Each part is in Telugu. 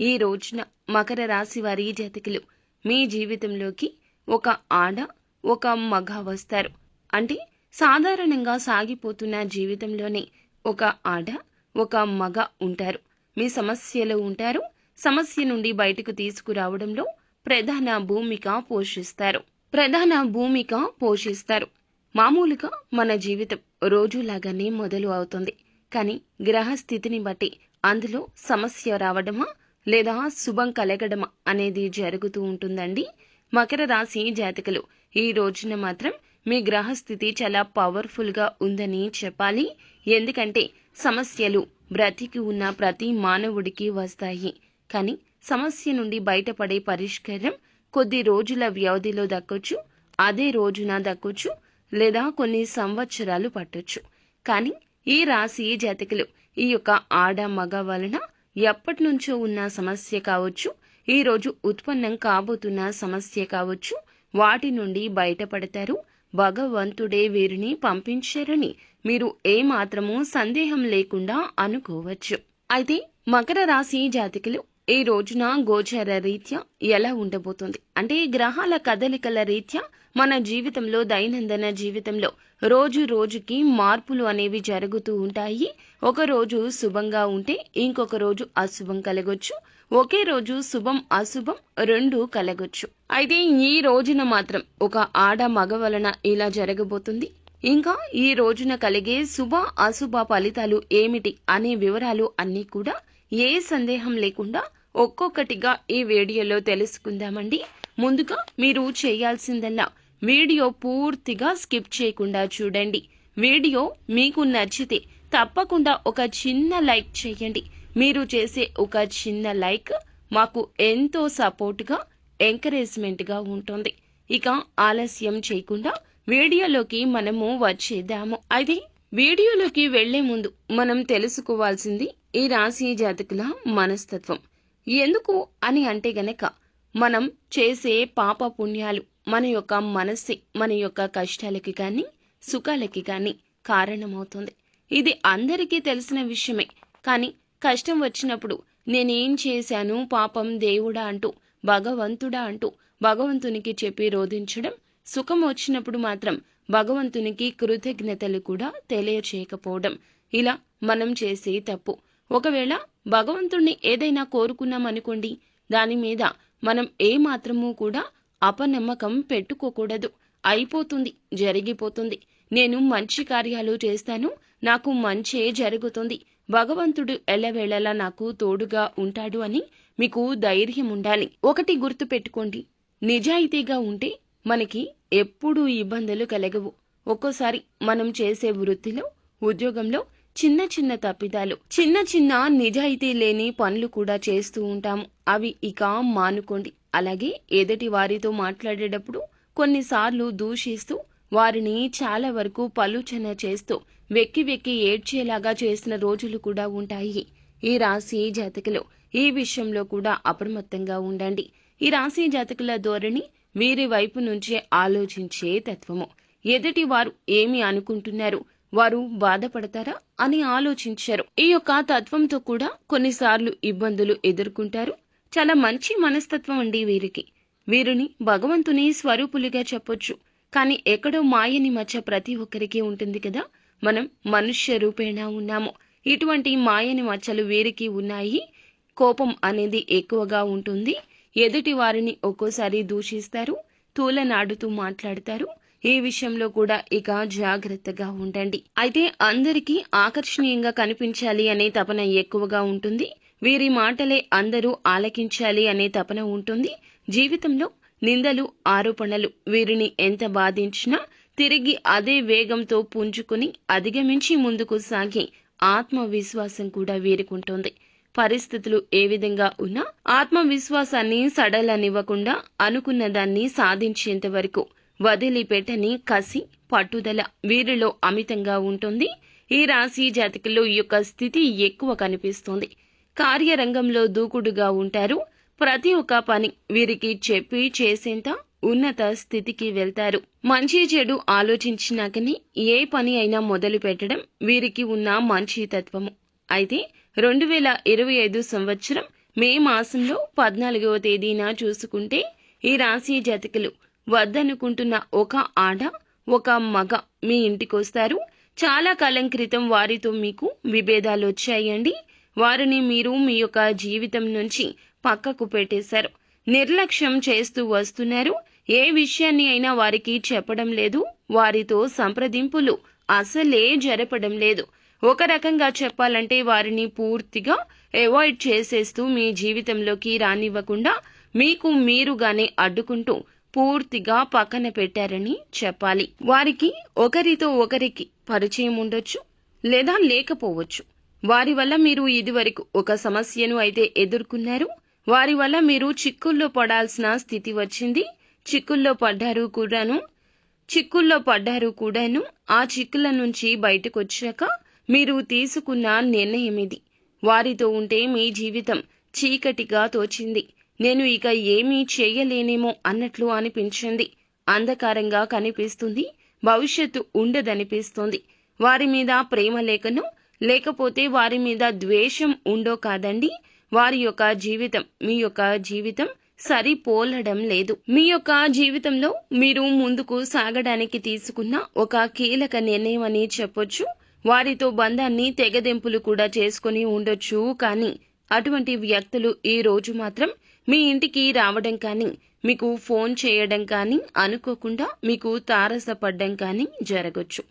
ఈ రోజున మకర రాశి వారి జాతకులు మీ జీవితంలోకి ఒక ఆడ ఒక మగ వస్తారు. అంటే సాధారణంగా సాగిపోతున్న జీవితంలోనే ఒక ఆడ ఒక మగ ఉంటారు. మీ సమస్యలు ఉంటారు. సమస్య నుండి బయటకు తీసుకురావడంలో ప్రధాన భూమిక పోషిస్తారు. ప్రధాన భూమిక పోషిస్తారు. మామూలుగా మన జీవితం రోజులాగానే మొదలు అవుతుంది. కానీ గ్రహ స్థితిని బట్టి అందులో సమస్య రావడమా లేదా శుభం కలగడం అనేది జరుగుతూ ఉంటుందండి. మకర రాశి జాతకులు ఈ రోజున మాత్రం మీ గ్రహస్థితి చాలా పవర్ఫుల్గా ఉందని చెప్పాలి. ఎందుకంటే సమస్యలు బ్రతికి ఉన్న ప్రతి మానవుడికి వస్తాయి. కానీ సమస్య నుండి బయటపడే పరిష్కారం కొద్ది రోజుల వ్యవధిలో దక్కొచ్చు అదే రోజున దక్కొచ్చు లేదా కొన్ని సంవత్సరాలు పట్టొచ్చు. కానీ ఈ రాశి జాతకులు ఈ యొక్క ఆడ మగ వలన ఎప్పటి నుంచో ఉన్న సమస్య కావచ్చు ఈరోజు ఉత్పన్నం కాబోతున్న సమస్య కావచ్చు వాటి నుండి బయటపడతారు. భగవంతుడే వీరిని పంపించారని మీరు ఏమాత్రమూ సందేహం లేకుండా అనుకోవచ్చు. అయితే మకర రాశి జాతకులు ఈ రోజున గోచర రీత్యా ఎలా ఉండబోతుంది? అంటే గ్రహాల కదలికల రీత్యా మన జీవితంలో దైనందిన జీవితంలో రోజు రోజుకి మార్పులు అనేవి జరుగుతూ ఉంటాయి. ఒక రోజు శుభంగా ఉంటే ఇంకొక రోజు అశుభం కలగొచ్చు. ఒకే రోజు శుభం అశుభం రెండు కలగొచ్చు. అయితే ఈ రోజున మాత్రం ఒక ఆడ మగ వలన ఇలా జరగబోతుంది. ఇంకా ఈ రోజున కలిగే శుభ అశుభ ఫలితాలు ఏమిటి అనే వివరాలు అన్నీ కూడా ఏ సందేహం లేకుండా ఒక్కొక్కటిగా ఈ వీడియోలో తెలుసుకుందామండి. ముందుగా మీరు చేయాల్సిందల్లా వీడియో పూర్తిగా స్కిప్ చేయకుండా చూడండి. వీడియో మీకు నచ్చితే తప్పకుండా ఒక చిన్న లైక్ చేయండి. మీరు చేసే ఒక చిన్న లైక్ మాకు ఎంతో సపోర్ట్గా ఎంకరేజ్మెంట్గా ఉంటుంది. ఇక ఆలస్యం చేయకుండా వీడియోలోకి మనము వచ్చేద్దాము. అయితే వీడియోలోకి వెళ్ళే ముందు మనం తెలుసుకోవాల్సింది ఈ రాశి జాతకుల మనస్తత్వం. ఎందుకు అని అంటే గనక మనం చేసే పాప పుణ్యాలు మన యొక్క మనస్సే మన యొక్క కష్టాలకి కానీ సుఖాలకి కానీ కారణమవుతుంది. ఇది అందరికీ తెలిసిన విషయమే. కానీ కష్టం వచ్చినప్పుడు నేనేం చేశాను? పాపం దేవుడా అంటూ భగవంతుడా అంటూ భగవంతునికి చెప్పి రోధించడం సుఖం వచ్చినప్పుడు మాత్రం భగవంతునికి కృతజ్ఞతలు కూడా తెలియచేయకపోవడం. ఇలా మనం చేసే తప్పు. ఒకవేళ భగవంతుణ్ణి ఏదైనా కోరుకున్నామనుకోండి దాని మీద మనం ఏ కూడా అపనమ్మకం పెట్టుకోకూడదు. అయిపోతుంది జరిగిపోతుంది. నేను మంచి కార్యాలు చేస్తాను నాకు మంచే జరుగుతుంది. భగవంతుడు ఎల్లవేళలా నాకు తోడుగా ఉంటాడు అని మీకు ధైర్యం ఉండాలి. ఒకటి గుర్తు పెట్టుకోండి. నిజాయితీగా ఉంటే మనకి ఎప్పుడూ ఇబ్బందులు కలగవు. ఒక్కోసారి మనం చేసే వృత్తిలో ఉద్యోగంలో చిన్న చిన్న తప్పిదాలు చిన్న చిన్న నిజాయితీ లేని పనులు కూడా చేస్తూ ఉంటాము. అవి ఇక మానుకోండి. అలాగే ఎదుటి వారితో మాట్లాడేటప్పుడు కొన్నిసార్లు దూషిస్తూ వారిని చాలా వరకు పలుచన చేస్తూ వెక్కి వెక్కి ఏడ్చేలాగా చేసిన రోజులు కూడా ఉంటాయి. ఈ రాశి జాతకులు ఈ విషయంలో కూడా అప్రమత్తంగా ఉండండి. ఈ రాశి జాతకుల ధోరణి వీరి వైపు నుంచే ఆలోచించే తత్వము. ఎదుటి వారు ఏమి అనుకుంటున్నారు? వారు బాధపడతారా అని ఆలోచించారు. ఈ యొక్క తత్వంతో కూడా కొన్నిసార్లు ఇబ్బందులు ఎదుర్కొంటారు. చాలా మంచి మనస్తత్వం అండి వీరికి. వీరిని భగవంతుని స్వరూపులుగా చెప్పొచ్చు. కానీ ఎక్కడో మాయని మచ్చ ప్రతి ఒక్కరికి ఉంటుంది కదా. మనం మనుష్య రూపేణా ఉన్నాము. ఇటువంటి మాయని మచ్చలు వీరికి ఉన్నాయి. కోపం అనేది ఎక్కువగా ఉంటుంది. ఎదుటి వారిని ఒక్కోసారి దూషిస్తారు. తూలనాడుతూ మాట్లాడతారు. ఈ విషయంలో కూడా ఇక జాగ్రత్తగా ఉండండి. అయితే అందరికీ ఆకర్షణీయంగా కనిపించాలి అనే తపన ఎక్కువగా ఉంటుంది. వీరి మాటలే అందరూ ఆలకించాలి అనే తపన ఉంటుంది. జీవితంలో నిందలు ఆరోపణలు వీరిని ఎంత బాధించినా తిరిగి అదే వేగంతో పుంజుకుని అధిగమించి ముందుకు సాగి ఆత్మవిశ్వాసం కూడా వీరుకుంటుంది. పరిస్థితులు ఏ విధంగా ఉన్నా ఆత్మవిశ్వాసాన్ని సడలనివ్వకుండా అనుకున్న దాన్ని సాధించేంత వరకు వదిలిపెట్టని కసి పట్టుదల వీరిలో అమితంగా ఉంటుంది. ఈ రాశి జాతకుల్లో ఈ యొక్క స్థితి ఎక్కువ కనిపిస్తుంది. కార్యరంగంలో దూకుడుగా ఉంటారు. ప్రతి ఒక్క పని వీరికి చెప్పి చేసేంత ఉన్నత స్థితికి వెళ్తారు. మంచి చెడు ఆలోచించినాకని ఏ పని అయినా మొదలు పెట్టడం వీరికి ఉన్న మంచి తత్వము. అయితే రెండు వేల ఇరవై ఐదు సంవత్సరం మే మాసంలో పద్నాలుగవ తేదీన చూసుకుంటే ఈ రాశి జాతకులు వద్దనుకుంటున్న ఒక ఆడ ఒక మగ మీ ఇంటికొస్తారు. చాలా కాలం క్రితం వారితో మీకు విభేదాలు వచ్చాయండి. వారిని మీరు మీ యొక్క జీవితం నుంచి పక్కకు పెట్టేశారు. నిర్లక్ష్యం చేస్తూ వస్తున్నారు. ఏ విషయాన్ని అయినా వారికి చెప్పడం లేదు. వారితో సంప్రదింపులు అసలే జరపడం లేదు. ఒక రకంగా చెప్పాలంటే వారిని పూర్తిగా అవాయిడ్ చేసేస్తూ మీ జీవితంలోకి రానివ్వకుండా మీకు మీరుగానే అడ్డుకుంటూ పూర్తిగా పక్కన పెట్టారని చెప్పాలి. వారికి ఒకరితో ఒకరికి పరిచయం ఉండొచ్చు లేదా లేకపోవచ్చు. వారి వల్ల మీరు ఇదివరకు ఒక సమస్యను అయితే ఎదుర్కొన్నారు. వారి వల్ల మీరు చిక్కుల్లో పడాల్సిన స్థితి వచ్చింది. చిక్కుల్లో పడ్డారు కూడాను చిక్కుల్లో పడ్డారు కూడాను ఆ చిక్కుల నుంచి బయటకు వచ్చాక మీరు తీసుకున్న నిర్ణయం ఇది వారితో ఉంటే మీ జీవితం చీకటిగా తోచింది. నేను ఇక ఏమీ చేయలేనేమో అన్నట్లు అనిపించింది. అంధకారంగా కనిపిస్తుంది. భవిష్యత్తు ఉండదనిపిస్తుంది. వారి మీద ప్రేమ లేకను లేకపోతే వారి మీద ద్వేషం ఉండో కాదండి. వారి యొక్క జీవితం మీ యొక్క జీవితం సరిపోలడం లేదు. మీ యొక్క జీవితంలో మీరు ముందుకు సాగడానికి తీసుకున్న ఒక కీలక నిర్ణయం అని చెప్పొచ్చు. వారితో బంధాన్ని తెగదెంపులు కూడా చేసుకుని ఉండొచ్చు కానీ అటువంటి వ్యక్తులు ఈ రోజు మాత్రం మీ ఇంటికి రావడం కానీ మీకు ఫోన్ చేయడం కానీ అనుకోకుండా మీకు తారసపడ్డం కానీ జరగచ్చు.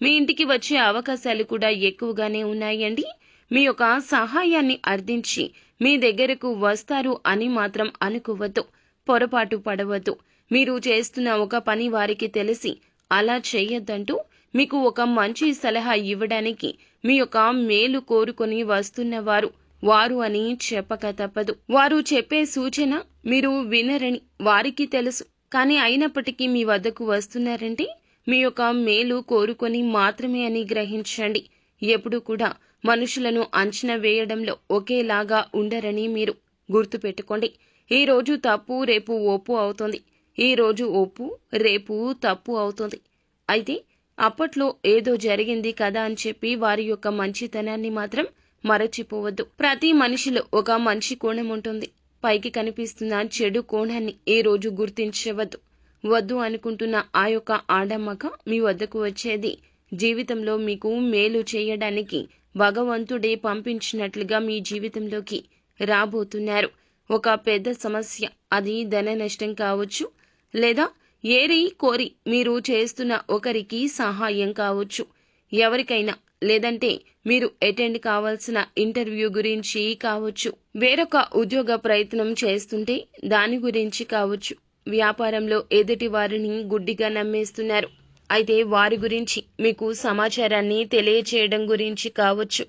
మీ ఇంటికి వచ్చే అవకాశాలు కూడా ఎక్కువగానే ఉన్నాయండి. మీ యొక్క సహాయాన్ని అర్థించి మీ దగ్గరకు వస్తారు అని మాత్రం అనుకోవద్దు. పొరపాటు పడవద్దు. మీరు చేస్తున్న ఒక పని వారికి తెలిసి అలా చేయొద్దంటూ మీకు ఒక మంచి సలహా ఇవ్వడానికి మీ యొక్క మేలు కోరుకొని వస్తున్నవారు వారు అని చెప్పక తప్పదు. వారు చెప్పే సూచన మీరు వినరని వారికి తెలుసు. కానీ అయినప్పటికీ మీ వద్దకు వస్తున్నారంటే మీ యొక్క మేలు కోరుకొని మాత్రమే అని గ్రహించండి. ఎప్పుడు కూడా మనుషులను అంచనా వేయడంలో ఒకేలాగా ఉండరని మీరు గుర్తుపెట్టుకోండి. ఈరోజు తప్పు రేపు ఒప్పు అవుతుంది. ఈరోజు ఒప్పు రేపు తప్పు అవుతుంది. అయితే అప్పట్లో ఏదో జరిగింది కదా అని చెప్పి వారి యొక్క మంచితనాన్ని మాత్రం మరచిపోవద్దు. ప్రతి మనిషిలో ఒక మంచి కోణం ఉంటుంది. పైకి కనిపిస్తున్న చెడు కోణాన్ని ఏ రోజు గుర్తించవద్దు. వద్దు అనుకుంటున్న ఆ యొక్క ఆడమ్మక మీ వద్దకు వచ్చేది. జీవితంలో మీకు మేలు చేయడానికి భగవంతుడే పంపించినట్లుగా మీ జీవితంలోకి రాబోతున్నారు. ఒక పెద్ద సమస్య అది ధన నష్టం కావచ్చు లేదా ఏరి కోరి మీరు చేస్తున్న ఒకరికి సహాయం కావచ్చు. ఎవరికైనా లేదంటే మీరు అటెండ్ కావాల్సిన ఇంటర్వ్యూ గురించి కావచ్చు వేరొక ఉద్యోగ ప్రయత్నం చేస్తుంటే దాని గురించి కావచ్చు. వ్యాపారంలో ఎదుటి వారిని గుడ్డిగా నమ్మేస్తున్నారు. అయితే వారి గురించి మీకు సమాచారాన్ని తెలియచేయడం గురించి కావచ్చు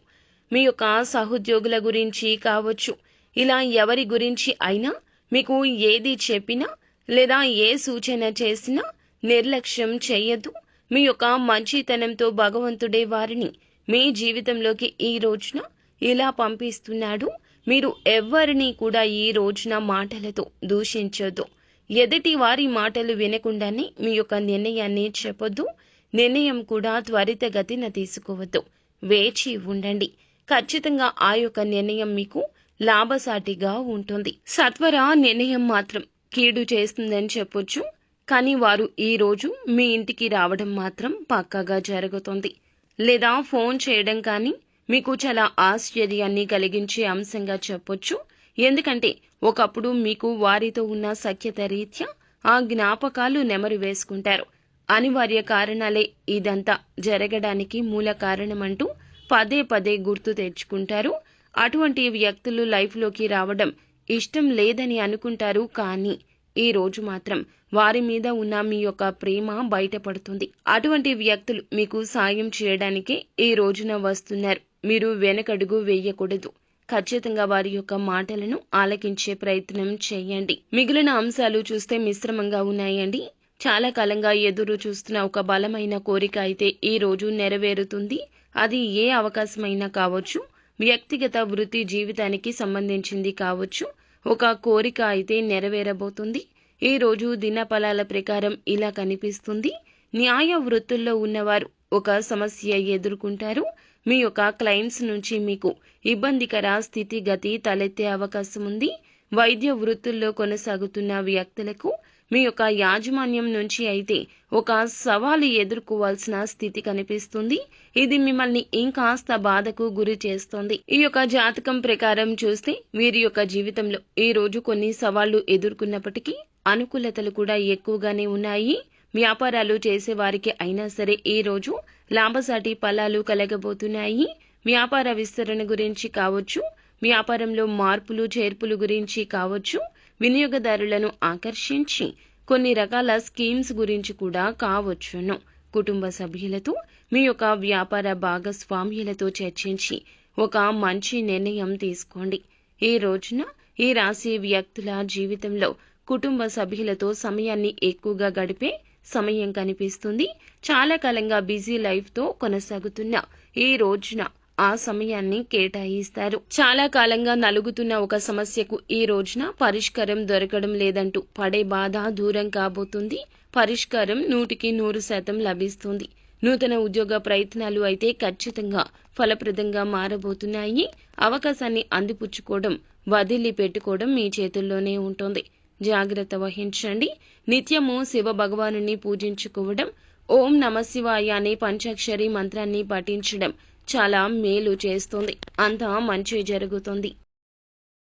మీ యొక్క సహోద్యోగుల గురించి కావచ్చు. ఇలా ఎవరి గురించి అయినా మీకు ఏది చెప్పినా లేదా ఏ సూచన చేసినా నిర్లక్ష్యం చేయదు మీ యొక్క మంచితనంతో భగవంతుడే వారిని మీ జీవితంలోకి ఈ రోజున ఇలా పంపిస్తున్నాడు? మీరు ఎవ్వరిని కూడా ఈ రోజున మాటలతో దూషించొద్దు. ఎదుటి వారి మాటలు వినకుండానే మీ యొక్క నిర్ణయాన్ని చెప్పొద్దు. నిర్ణయం కూడా త్వరితగతిన తీసుకోవద్దు. వేచి ఉండండి. ఖచ్చితంగా ఆ యొక్క నిర్ణయం మీకు లాభసాటిగా ఉంటుంది. సత్వర నిర్ణయం మాత్రం కీడు చేస్తుందని చెప్పొచ్చు. కానీ వారు ఈ రోజు మీ ఇంటికి రావడం మాత్రం పక్కాగా జరుగుతుంది. లేదా ఫోన్ చేయడం కానీ మీకు చాలా ఆశ్చర్యాన్ని కలిగించే అంశంగా చెప్పొచ్చు. ఎందుకంటే ఒకప్పుడు మీకు వారితో ఉన్న సఖ్యత రీత్యా ఆ జ్ఞాపకాలు నెమరు వేసుకుంటారు. అనివార్య కారణాలే ఇదంతా జరగడానికి మూల కారణమంటూ పదే పదే గుర్తు తెచ్చుకుంటారు. అటువంటి వ్యక్తులు లైఫ్లోకి రావడం ఇష్టం లేదని అనుకుంటారు కానీ ఈ రోజు మాత్రం వారి మీద ఉన్న మీ యొక్క ప్రేమ బయటపడుతుంది. అటువంటి వ్యక్తులు మీకు సాయం చేయడానికి ఈ రోజున వస్తున్నారు. మీరు వెనకడుగు వేయకూడదు. ఖచ్చితంగా వారి యొక్క మాటలను ఆలకించే ప్రయత్నం చేయండి. మిగిలిన అంశాలు చూస్తే మిశ్రమంగా ఉన్నాయండి. చాలా కాలంగా ఎదురు చూస్తున్న ఒక బలమైన కోరిక అయితే ఈ రోజు నెరవేరుతుంది. అది ఏ అవకాశమైనా కావచ్చు. వ్యక్తిగత వృత్తి జీవితానికి సంబంధించింది కావచ్చు. ఒక కోరిక అయితే నెరవేరబోతుంది. ఈరోజు దినఫలాల ప్రకారం ఇలా కనిపిస్తుంది. న్యాయ వృత్తుల్లో ఉన్నవారు ఒక సమస్య ఎదుర్కొంటారు. మీ యొక్క క్లయింట్స్ నుంచి మీకు ఇబ్బందికర స్థితిగతి తలెత్తే అవకాశం ఉంది. వైద్య వృత్తుల్లో కొనసాగుతున్న వ్యక్తులకు మీ యొక్క యాజమాన్యం నుంచి అయితే ఒక సవాలు ఎదుర్కోవాల్సిన స్థితి కనిపిస్తుంది. ఇది మిమ్మల్ని ఇంకాస్త బాధకు గురి చేస్తుంది. ఈ యొక్క జాతకం ప్రకారం చూస్తే వీరి యొక్క జీవితంలో ఈ రోజు కొన్ని సవాళ్ళు ఎదుర్కొన్నప్పటికీ అనుకూలతలు కూడా ఎక్కువగానే ఉన్నాయి. వ్యాపారాలు చేసే వారికి అయినా సరే ఈ రోజు లాభసాటి ఫలాలు కలగబోతున్నాయి. వ్యాపార విస్తరణ గురించి కావచ్చు వ్యాపారంలో మార్పులు చేర్పులు గురించి కావచ్చు వినియోగదారులను ఆకర్షించి కొన్ని రకాల స్కీమ్స్ గురించి కూడా కావచ్చును. కుటుంబ సభ్యులతో మీ యొక్క వ్యాపార భాగస్వామ్యులతో చర్చించి ఒక మంచి నిర్ణయం తీసుకోండి. ఈ రోజున ఈ రాశి వ్యక్తుల జీవితంలో కుటుంబ సభ్యులతో సమయాన్ని ఎక్కువగా గడిపే సమయం కనిపిస్తుంది. చాలా కాలంగా బిజీ లైఫ్తో కొనసాగుతున్న ఈ రోజున ఆ సమయాన్ని కేటాయిస్తారు. చాలా కాలంగా నలుగుతున్న ఒక సమస్యకు ఈ రోజున పరిష్కారం దొరకడం లేదంటూ పడే బాధ దూరం కాబోతుంది. పరిష్కారం నూటికి నూరు శాతం లభిస్తుంది. నూతన ఉద్యోగ ప్రయత్నాలు అయితే ఖచ్చితంగా ఫలప్రదంగా మారబోతున్నాయి. అవకాశాన్ని అందిపుచ్చుకోవడం వదిలి పెట్టుకోవడం మీ చేతుల్లోనే ఉంటుంది. జాగ్రత్త వహించండి. నిత్యము శివ భగవాను పూజించుకోవడం ఓం నమ శివాయ అనే పంచాక్షరి మంత్రాన్ని పఠించడం చాలా మేలు చేస్తుంది. అంతా మంచి జరుగుతుంది.